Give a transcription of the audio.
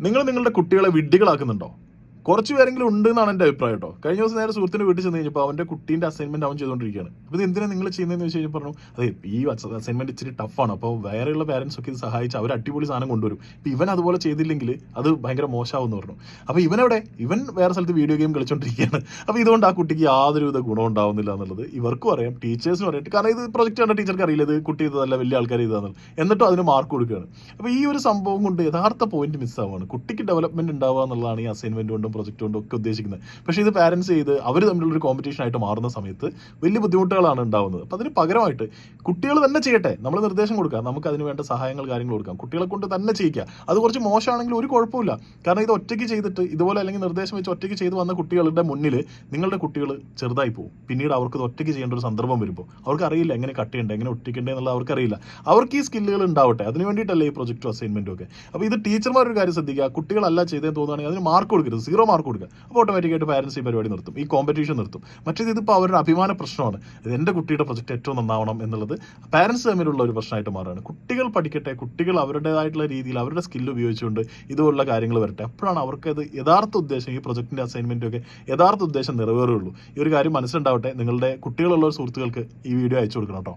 നിങ്ങൾ നിങ്ങളുടെ കുട്ടികളെ വിഡ്ഢികളാക്കുന്നുണ്ടോ? കുറച്ച് പേരെങ്കിലും ഉണ്ട് എന്നാണ് എന്റെ അഭിപ്രായം കേട്ടോ. കഴിഞ്ഞ ദിവസം നേരെ സുഹൃത്തിന്റെ വീട്ടിൽ ചെന്ന് കഴിഞ്ഞപ്പോൾ അവന്റെ കുട്ടീന്റെ അസൈൻമെന്റ് അവൻ ചെയ്തുകൊണ്ടിരിക്കുകയാണ് അപ്പോൾ ഇത് എന്തിനാ നിങ്ങൾ ചെയ്യുന്നതെന്ന് വെച്ച് കഴിഞ്ഞാൽ പറഞ്ഞു അതെ ഈ അസൈൻമെന്റ് ഇച്ചിരി ടഫാണ് അപ്പോൾ വേറെയുള്ള പാരന്റ്സ് ഒക്കെ ഇത് സഹായിച്ച് അവർ അടിപൊളി സാധനം കൊണ്ടുവരും. ഇപ്പം ഇവൻ അതുപോലെ ചെയ്തില്ലെങ്കിൽ അത് ഭയങ്കര മോശമാവെന്ന് പറഞ്ഞു. അപ്പോൾ ഇവനെവിടെ? ഇവൻ വേറെ സ്ഥലത്ത് വീഡിയോ ഗെയിം കളിച്ചുകൊണ്ടിരിക്കുകയാണ് അപ്പോൾ ഇതുകൊണ്ട് ആ കുട്ടിക്ക് യാതൊരുവിധ ഗുണം ഉണ്ടാവുന്നില്ല എന്നുള്ളത് ഇവർക്കും അറിയാം ടീച്ചേഴ്സിനും അറിയാം. കാരണം ഇത് പ്രൊജക്ട് കണ്ട ടീച്ചർക്ക് അറിയില്ല ഇത് കുട്ടി ചെയ്തതല്ല വലിയ ആൾക്കാർ ചെയ്തതെന്നുള്ളത് എന്നിട്ടും അതിന് മാർക്ക് കൊടുക്കുകയാണ്. അപ്പോൾ ഈ ഒരു സംഭവം കൊണ്ട് യഥാർത്ഥ പോയിന്റ് മിസ്സാവുകയാണ് കുട്ടിക്ക് ഡെവലപ്മെന്റ് ഉണ്ടാവുക എന്നുള്ളതാണ് ഈ അസൈൻമെന്റ് കൊണ്ടും പ്രൊജക്ട് കൊണ്ടും ഒക്കെ ഉദ്ദേശിക്കുന്നത്. പക്ഷേ ഇത് പാരൻസ് ചെയ്ത് അവർ തമ്മിലുള്ളൊരു കോമ്പറ്റീഷൻ ആയിട്ട് മാറുന്ന സമയത്ത് വലിയ ബുദ്ധിമുട്ടുകളാണ് ഉണ്ടാവുന്നത്. അപ്പോൾ അതിന് പകരമായിട്ട് കുട്ടികൾ തന്നെ ചെയ്യട്ടെ. നമ്മൾ നിർദ്ദേശം കൊടുക്കുക നമുക്ക് അതിന് വേണ്ട സഹായങ്ങൾ കാര്യങ്ങൾ കൊടുക്കാം. കുട്ടികളെ കൊണ്ട് തന്നെ ചെയ്യിക്കുക. അത് കുറച്ച് മോശമാണെങ്കിൽ ഒരു കുഴപ്പമില്ല. കാരണം ഇത് ഒറ്റയ്ക്ക് ചെയ്തിട്ട് ഇതുപോലെ അല്ലെങ്കിൽ നിർദ്ദേശം വെച്ച് ഒറ്റയ്ക്ക് ചെയ്ത് വന്ന കുട്ടികളുടെ മുന്നിൽ നിങ്ങളുടെ കുട്ടികൾ ചെറുതായി പോകും പിന്നീട് അവർക്ക് ഒറ്റയ്ക്ക് ചെയ്യേണ്ട ഒരു സന്ദർഭം വരുമ്പോൾ അവർക്ക് അറിയില്ല എങ്ങനെ കട്ട് ചെയ്യണ്ടേ എങ്ങനെ ഒട്ടിക്കണ്ടേ എന്നുള്ളത് അവർക്കറിയില്ല അവർക്ക് ഈ സ്കില്ലുകൾ ഉണ്ടാവട്ടെ. അതിന് വേണ്ടിയിട്ടല്ലേ ഈ പ്രൊജക്റ്റും അസൈൻമെന്റും ഒക്കെ. അപ്പോൾ ഇത് ടീച്ചർമാർ ഒരു കാര്യം ശ്രദ്ധിക്കുക. കുട്ടികളല്ല ചെയ്തതെന്ന് തോന്നുകയാണെങ്കിൽ അതിന് മാർക്ക് കൊടുക്കരുത്. സീറോ മാർക്ക് കൊടുക്കുക. അപ്പോൾ ഓട്ടോമാറ്റിക്കായിട്ട് പാരൻസ് ഈ പരിപാടി നിർത്തും. ഈ കോമ്പറ്റീഷൻ നിർത്തും. മറ്റേത് ഇതിപ്പോൾ അവരുടെ അഭിമാന പ്രശ്നമാണ്. എന്റെ കുട്ടിയുടെ പ്രൊജക്റ്റ് ഏറ്റവും നന്നാവണം എന്നുള്ളത് പാരൻസ് തമ്മിലുള്ള ഒരു പ്രശ്നമായിട്ട് മാറുകയാണ്. കുട്ടികൾ പഠിക്കട്ടെ കുട്ടികൾ അവരുടേതായിട്ടുള്ള രീതിയിൽ അവരുടെ സ്കിൽ ഉപയോഗിച്ചുകൊണ്ട് ഇതുപോലുള്ള കാര്യങ്ങൾ വരട്ടെ. അപ്പോഴാണ് അവർക്ക് അത് യഥാർത്ഥ ഉദ്ദേശം ഈ പ്രൊജക്റ്റിന്റെ അസൈൻമെന്റും ഒക്കെ യഥാർത്ഥ ഉദ്ദേശം നിറവേറുകയുള്ളൂ. ഈ ഒരു കാര്യം മനസ്സിലുണ്ടാവട്ടെ. നിങ്ങളുടെ കുട്ടികളുള്ള സുഹൃത്തുക്കൾക്ക് ഈ വീഡിയോ അയച്ചു കൊടുക്കണം കേട്ടോ.